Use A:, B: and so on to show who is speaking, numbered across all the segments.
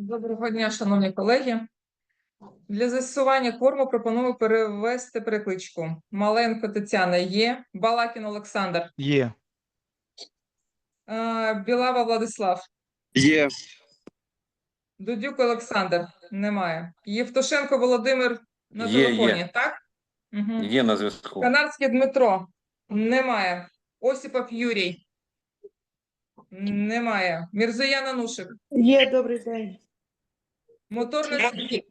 A: Доброго дня, шановні колеги. Для з'ясування кворуму пропоную перевести перекличку. Маленко Тетяна є, Балакін Олександр,
B: Є.
A: е, Білава Владислав,
C: Є.
A: Дудюк Олександр. Немає. Євтушенко Володимир на
C: Є,
A: телефоні,
C: є.
A: так? Угу.
C: Є на зв'язку.
A: Канарський Дмитро. Немає. Осіпов Юрій. Немає. Мірзоян Анушик.
D: Є, добрий день.
A: Моторний Сергій.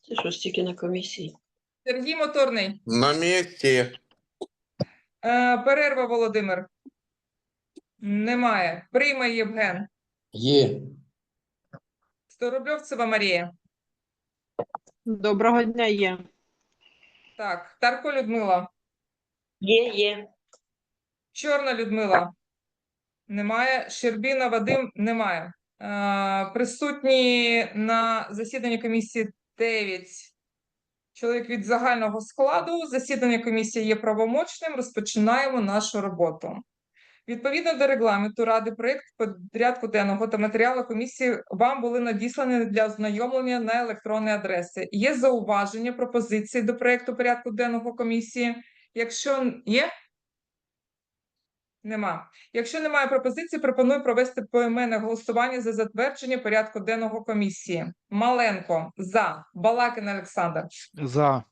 D: Це що ж тільки на комісії?
A: Сергій Моторний.
E: На місці.
A: Е, Перерва Володимир. Немає. Приймай Євген.
E: Є.
A: Сторубльовцева Марія.
F: Доброго дня є.
A: Так. Тарко Людмила.
D: Є, є.
A: Чорна Людмила. Немає. Щербіна Вадим. Немає. Присутні на засіданні комісії 9 чоловік від загального складу. Засідання комісії є правомочним. Розпочинаємо нашу роботу. Відповідно до регламенту Ради проєкт порядку денного та матеріали комісії вам були надіслані для ознайомлення на електронні адреси. Є зауваження, пропозиції до проєкту порядку денного комісії? Якщо є? Нема. Якщо немає пропозицій, пропоную провести поіменне голосування за затвердження порядку денного комісії. Маленко за Балакин Олександр,
B: За.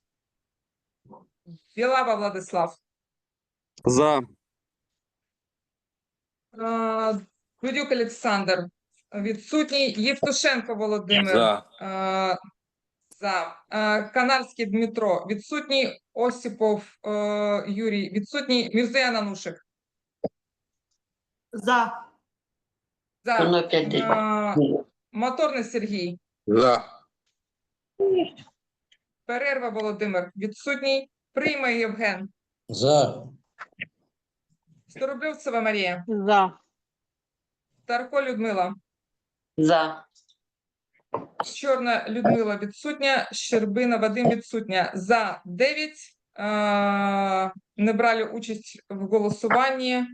A: Білава Владислав,
C: За.
A: Дудюк Олександр, відсутній Євтушенко Володимир.
C: За.
A: Е, За. Канарський Дмитро. Відсутній Осіпов Юрій. Відсутній Мірзоян Анушик.
D: За.
A: За.
D: Воно.
A: Е, Моторний Сергій.
E: За.
A: Перерва Володимир. Відсутній. Приймай Євген.
E: За.
A: Сторубльовцева Марія.
F: За.
A: Тарко Людмила.
D: За.
A: Чорна Людмила відсутня. Щербина Вадим відсутня. За 9. Е, не брали участь в голосуванні.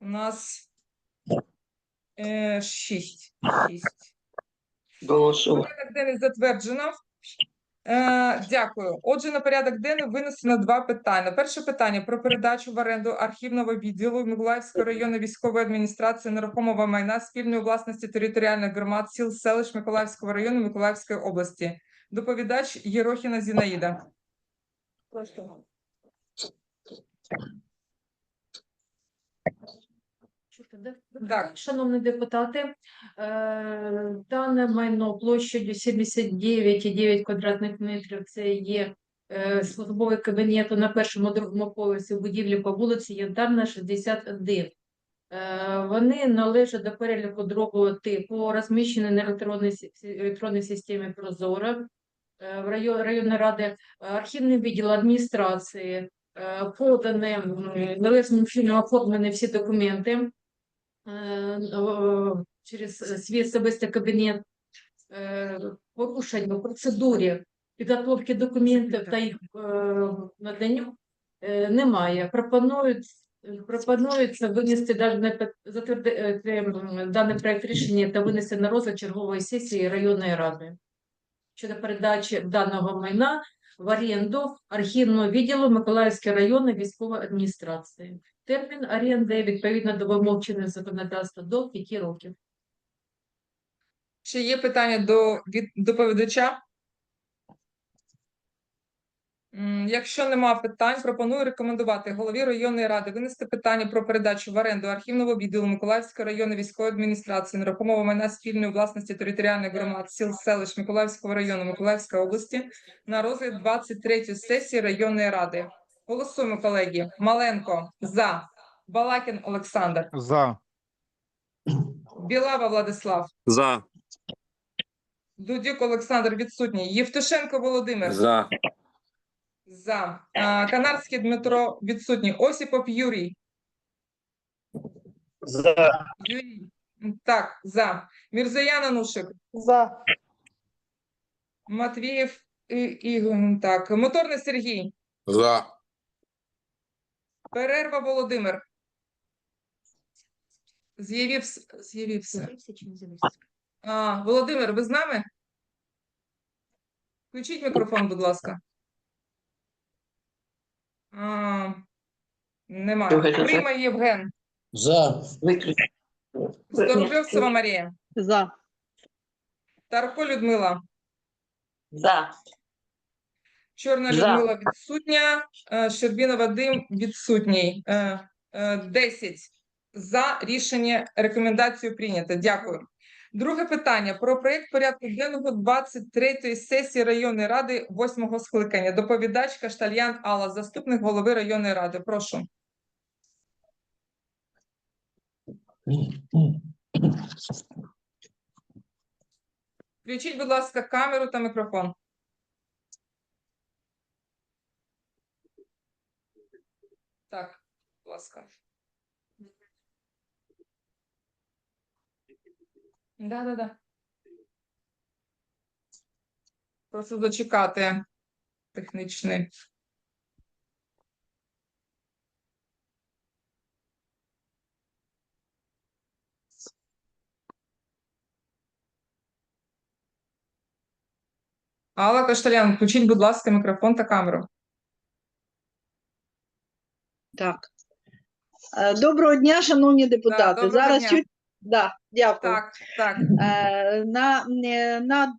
A: У нас е, 6. 6.
D: Голосую.
A: Порядок денний затверджено. Е, дякую. Отже, на порядок денний винесено два питання. Перше питання про передачу в оренду архівного відділу Миколаївської районної військової адміністрації нерухомого майна спільної власності територіальних громад сіл селищ Миколаївського району Миколаївської області. Доповідач Єрохіна Зінаїда.
G: Чути, да?
A: Так.
G: Шановні депутати, е, дане майно площадю 79,9 квадратних метрів. Це є е, службовий кабінет на першому другому поверсі будівлі по вулиці Янтарна, 61. Е, Вони належать до переліку другого типу, розміщені на електронній, електронній системі Прозоро. Е, В район, районної ради архівний відділ адміністрації подані належним чином оформлені всі документи через свій особистий кабінет е, порушень у процедурі підготовки документів та їх надання немає. Пропонують пропонується винести дане затвердити даний проект рішення та винести на розгляд чергової сесії районної ради щодо передачі даного майна в оренду архівного відділу Миколаївської районної військової адміністрації. Термін оренди відповідно до вимог чинного законодавства до 5 років.
A: Чи є питання до від доповідача? Якщо нема питань, пропоную рекомендувати голові районної ради винести питання про передачу в оренду архівного відділу Миколаївської районної військової адміністрації нерухомого майна спільної власності територіальних громад сіл селищ Миколаївського району Миколаївської області на розгляд 23 сесії районної ради. Голосуємо, колеги. Маленко за Балакін Олександр,
B: За.
A: Білава Владислав,
C: За.
A: Дудюк Олександр відсутній, Євтушенко Володимир.
C: За.
A: За. Канарський Дмитро відсутній. Осіпов Юрій.
E: За.
A: Юрій. Так, за. Мірзоян Анушик.
D: За.
A: Матвієв і, і так. Моторний Сергій.
E: За.
A: Перерва Володимир. З'явився. З'явився? А, Володимир, ви з нами? Включіть мікрофон, будь ласка. А, немає. Прима Євген.
E: За.
D: Виключно.
A: Марія.
D: За.
A: Тарко Людмила.
D: За.
A: Чорна
D: За.
A: Людмила відсутня. е, Щербіна Вадим відсутній. Е, е, 10 за рішення рекомендацію прийнято. Дякую. Друге питання про проєкт порядку денного 23-ї сесії районної ради 8-го скликання. Доповідач Каштальян Алла, заступник голови районної ради. Прошу. Включіть, будь ласка, камеру та мікрофон. Так, будь ласка. Да, да, да. Прошу зачекати технічний. Алла Кашталян, включіть, будь ласка, мікрофон та камеру.
B: Так. Е, Доброго дня, шановні депутати.
A: доброго
B: Зараз
A: дня.
B: чуть... Да, дякую.
A: Так, так.
B: Е, На, е, на,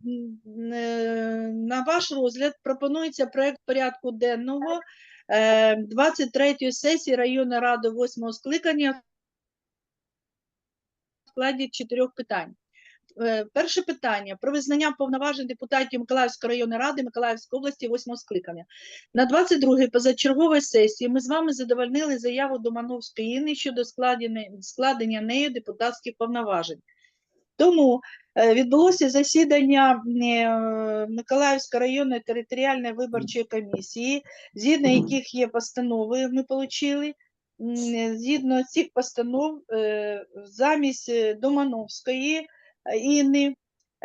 B: е, на ваш розгляд пропонується проект порядку денного е, 23-ї сесії районної ради 8 скликання в складі чотирьох питань. Е, Перше питання про визнання повноважень депутатів Миколаївської районної ради Миколаївської області 8 скликання. На 22-й позачерговій сесії ми з вами задовольнили заяву Домановської Інни щодо складення, нею депутатських повноважень. Тому е, відбулося засідання е, Миколаївської районної територіальної виборчої комісії, згідно яких є постанови, ми отримали. Згідно цих постанов, замість Домановської Інни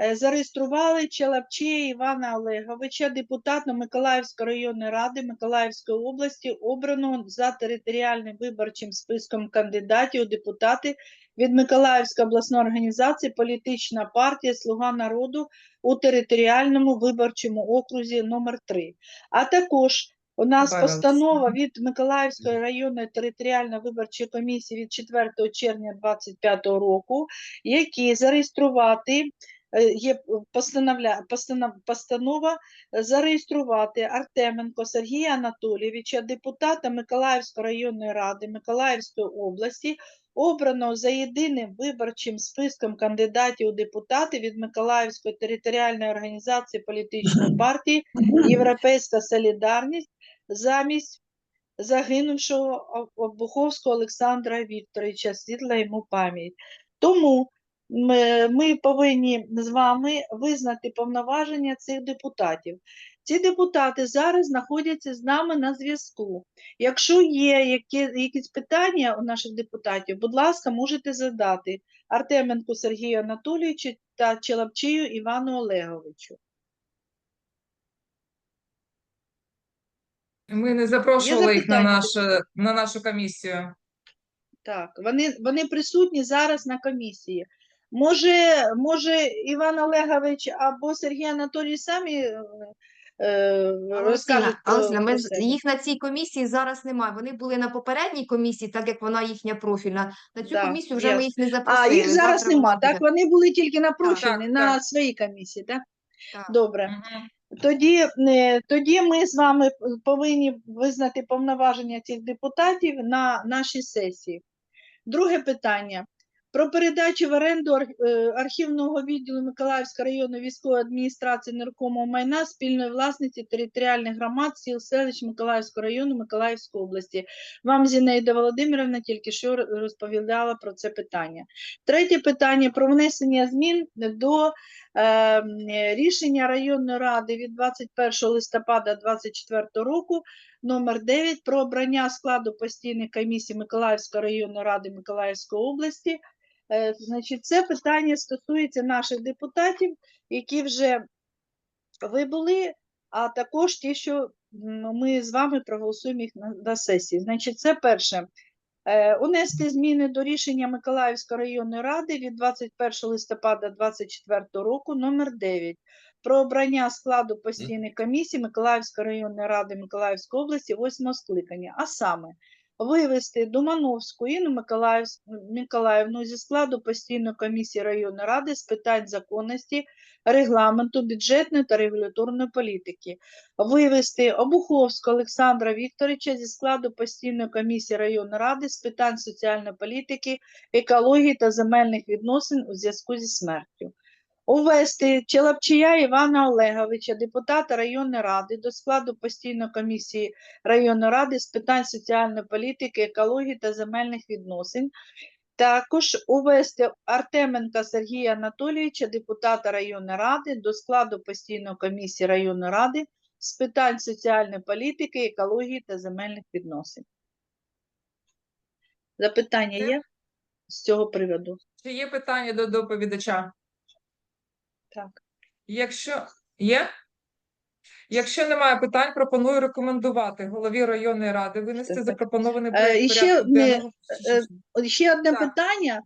B: е, зареєстрували Челапчея Івана Олеговича, депутата Миколаївської районної ради Миколаївської області, обраного за територіальним виборчим списком кандидатів у депутати від Миколаївської обласної організації політична партія Слуга народу у територіальному виборчому окрузі номер 3 А також у нас
A: Добавилось.
B: постанова від Миколаївської районної територіальної виборчої комісії від 4 червня 2025 року, які зареєструвати е, є постановля, постанов, постанова е, зареєструвати Артеменко Сергія Анатолійовича, депутата Миколаївської районної ради Миколаївської області, обраного за єдиним виборчим списком кандидатів у депутати від Миколаївської територіальної організації політичної партії Європейська Солідарність замість загинувшого Обуховського Олександра Вікторовича, світла йому пам'ять. Тому ми, повинні з вами визнати повноваження цих депутатів. Ці депутати зараз знаходяться з нами на зв'язку. Якщо є які, якісь питання у наших депутатів, будь ласка, можете задати Артеменку Сергію Анатолійовичу та Челапчію Івану Олеговичу.
A: Ми не запрошували їх на,
B: запитання,
A: наш, на нашу комісію.
B: Так, вони, вони присутні зараз на комісії. Може, може Іван Олегович або Сергій Анатолій самі е, е, розкажуть про,
F: Алсина, ми
B: про
F: з-
B: себе?
F: їх на цій комісії зараз немає. Вони були на попередній комісії, так як вона їхня профільна. На цю
B: Так,
F: комісію вже ми
B: ясно.
F: їх не запросили.
B: А, їх зараз
F: Завтра
B: нема,
F: вона
B: так? Вони були тільки на профільні,
A: так,
B: на
A: так.
B: своїй комісії, так?
F: Так.
B: Добре.
A: Мгм.
B: Тоді, е, тоді ми з вами повинні визнати повноваження цих депутатів на нашій сесії. Друге питання. Про передачу в оренду е, архівного відділу Миколаївської районної військової адміністрації нерухомого майна спільної власниці територіальних громад сіл селищ Миколаївського району Миколаївської області. Вам Зінаїда Володимирівна тільки що розповідала про це питання. Третє питання про внесення змін до рішення районної ради від 21 листопада 2024 року номер 9 про обрання складу постійної комісії Миколаївської районної ради Миколаївської області. Е, Значить, це питання стосується наших депутатів, які вже вибули, а також ті, що ми з вами проголосуємо їх на, на сесії. Значить, це перше. Е, Унести зміни до рішення Миколаївської районної ради від 21 листопада 2024 року номер 9 про обрання складу постійної комісії Миколаївської районної ради Миколаївської області 8 скликання, а саме вивести Думановську Інну Миколаївну зі складу постійної комісії районної ради з питань законності, регламенту, бюджетної та регуляторної політики, вивести Обуховського Олександра Вікторовича зі складу постійної комісії районної ради з питань соціальної політики, екології та земельних відносин у зв'язку зі смертю. Увести Челапчія Івана Олеговича, депутата районної ради, до складу постійної комісії районної ради з питань соціальної політики, екології та земельних відносин. Також увести Артеменка Сергія Анатолійовича, депутата районної ради, до складу постійної комісії районної ради з питань соціальної політики, екології та земельних відносин. Запитання є з цього приводу?
A: Чи є питання до доповідача?
B: Так.
A: Якщо є? Якщо немає питань, пропоную рекомендувати голові районної ради винести запропонований
B: Е,
A: проект
B: ще
A: порядку
B: не-
A: денного.
B: е, Ще одне
A: Так.
B: питання.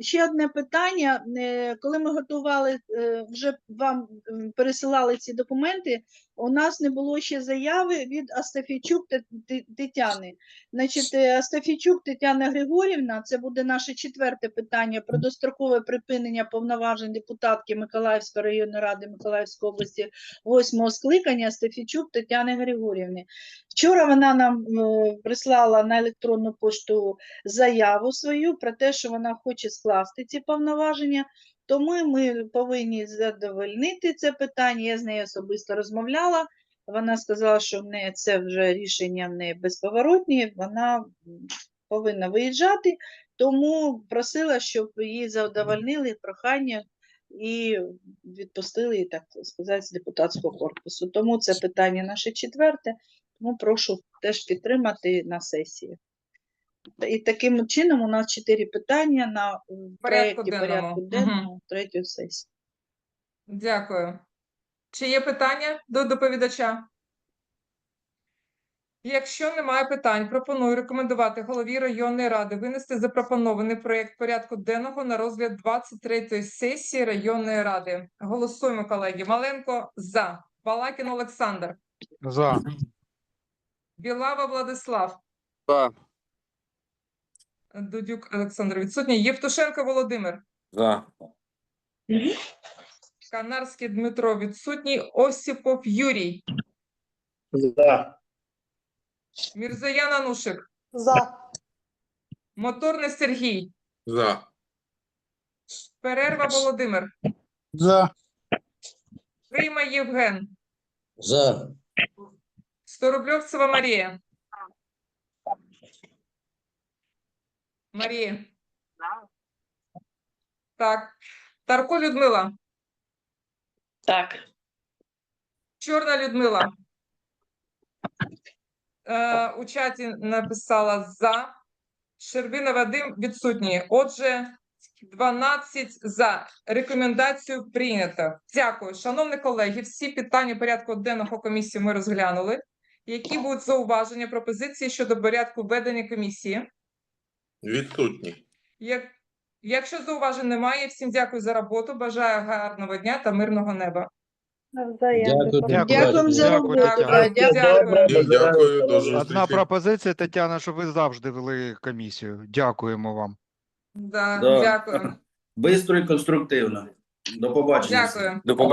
B: Ще одне питання. Е, Коли ми готували, е, вже вам пересилали ці документи, у нас не було ще заяви від Астафійчук Те- Те- Тетяни. Значить, е, Астафійчук Тетяна Григорівна, це буде наше четверте питання про дострокове припинення повноважень депутатки Миколаївської районної ради Миколаївської області восьмого скликання Астафійчук Тетяни Григорівни. Вчора вона нам е, прислала на електронну пошту заяву свою про те, що вона хоче скласти ці повноваження, тому ми повинні задовольнити це питання. Я з нею особисто розмовляла. Вона сказала, що в неї це вже рішення не безповоротні, вона повинна виїжджати, тому просила, щоб її задовольнили прохання і відпустили, так сказати, з депутатського корпусу. Тому це питання наше четверте. Тому прошу теж підтримати на сесії. І таким чином у нас чотири питання на
A: Порядку денному.
B: порядку денного третьої сесії.
A: Дякую. Чи є питання до доповідача? Якщо немає питань, пропоную рекомендувати голові районної ради винести запропонований проєкт порядку денного на розгляд 23-ї сесії районної ради. Голосуємо, колеги. Маленко за. Балакін Олександр.
E: За.
A: Білава Владислав.
C: За.
A: Дудюк Олександр відсутній. Євтушенко Володимир.
E: За.
A: Канарський Дмитро відсутній. Осіпов Юрій.
E: За.
A: Мірзоян Анушик.
D: За.
A: Моторний Сергій.
E: За.
A: Перерва Володимир.
E: За.
A: Прийма Євген.
E: За.
A: Сторубльовцева Марія. Марія. Так. Тарко Людмила.
D: Так.
A: Чорна Людмила. Е, у чаті написала за. Щербина Вадим відсутній. Отже, 12 за. Рекомендацію прийнято. Дякую. Шановні колеги, всі питання порядку денного комісії ми розглянули. Які будуть зауваження, пропозиції щодо порядку ведення комісії?
H: Відсутні.
A: Як... Якщо зауважень немає, всім дякую за роботу. Бажаю гарного дня та мирного неба.
B: Дякую.
E: Дякую.
B: За роботу.
E: Тетяна.
B: Дякую.
H: Дякую, до зустрічі.
E: Одна пропозиція, Тетяна, що ви завжди вели комісію. Дякуємо вам.
A: Да,
I: Да.
A: Дякую.
I: Бистро і конструктивно. До побачення.
A: Дякую.
C: До побачення.